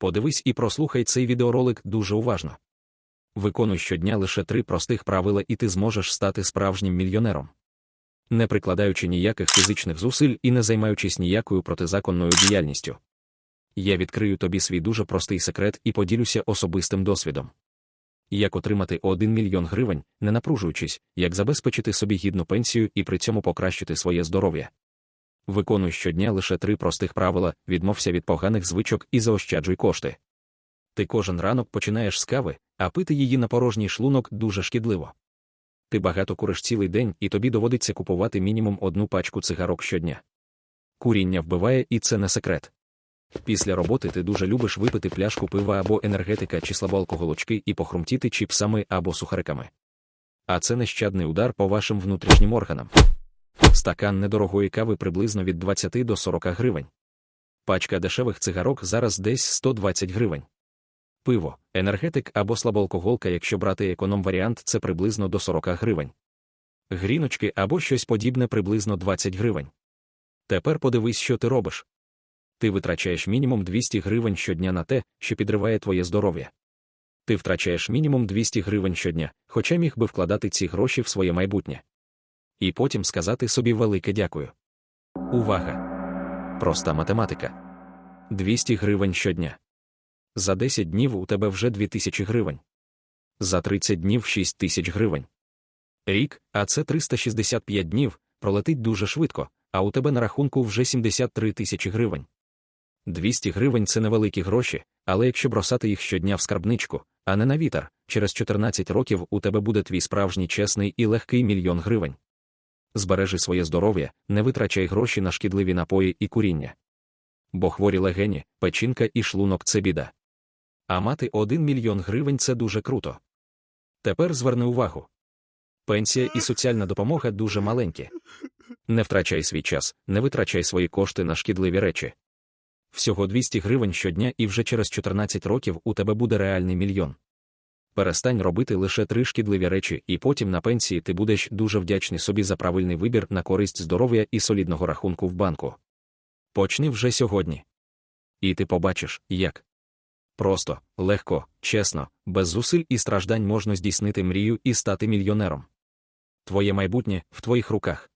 подивись і прослухай цей відеоролик дуже уважно. Виконуй щодня лише три простих правила, і ти зможеш стати справжнім мільйонером. Не прикладаючи ніяких фізичних зусиль і не займаючись ніякою протизаконною діяльністю. Я відкрию тобі свій дуже простий секрет і поділюся особистим досвідом. Як отримати 1 мільйон гривень, не напружуючись, як забезпечити собі гідну пенсію і при цьому покращити своє здоров'я. Виконуй щодня лише три простих правила, відмовся від поганих звичок і заощаджуй кошти. Ти кожен ранок починаєш з кави, а пити її на порожній шлунок дуже шкідливо. Ти багато куриш цілий день, і тобі доводиться купувати мінімум одну пачку цигарок щодня. Куріння вбиває, і це не секрет. Після роботи ти дуже любиш випити пляшку пива або енергетика чи слабоалкоголочки і похрумтіти чіпсами або сухариками. А це нещадний удар по вашим внутрішнім органам. Стакан недорогої кави приблизно від 20 до 40 гривень. Пачка дешевих цигарок зараз десь 120 гривень. Пиво, енергетик або слабоалкоголка, якщо брати економ варіант, це приблизно до 40 гривень. Гріночки або щось подібне приблизно 20 гривень. Тепер подивись, що ти робиш. Ти витрачаєш мінімум 200 гривень щодня на те, що підриває твоє здоров'я. Ти втрачаєш мінімум 200 гривень щодня, хоча міг би вкладати ці гроші в своє майбутнє. І потім сказати собі велике дякую. Увага! Проста математика. 200 гривень щодня. За 10 днів у тебе вже 2000 гривень. За 30 днів 6 тисяч гривень. Рік, а це 365 днів, пролетить дуже швидко, а у тебе на рахунку вже 73 тисячі гривень. 200 гривень це невеликі гроші, але якщо бросати їх щодня в скарбничку, а не на вітер, через 14 років у тебе буде твій справжній чесний і легкий мільйон гривень. Збережи своє здоров'я, не витрачай гроші на шкідливі напої і куріння. Бо хворі легені, печінка і шлунок це біда. А мати 1 мільйон гривень це дуже круто. Тепер зверни увагу. Пенсія і соціальна допомога дуже маленькі. Не втрачай свій час, не витрачай свої кошти на шкідливі речі. Всього 200 гривень щодня, і вже через 14 років у тебе буде реальний мільйон. Перестань робити лише три шкідливі речі, і потім на пенсії ти будеш дуже вдячний собі за правильний вибір на користь здоров'я і солідного рахунку в банку. Почни вже сьогодні. І ти побачиш, як. Просто, легко, чесно, без зусиль і страждань можна здійснити мрію і стати мільйонером. Твоє майбутнє в твоїх руках.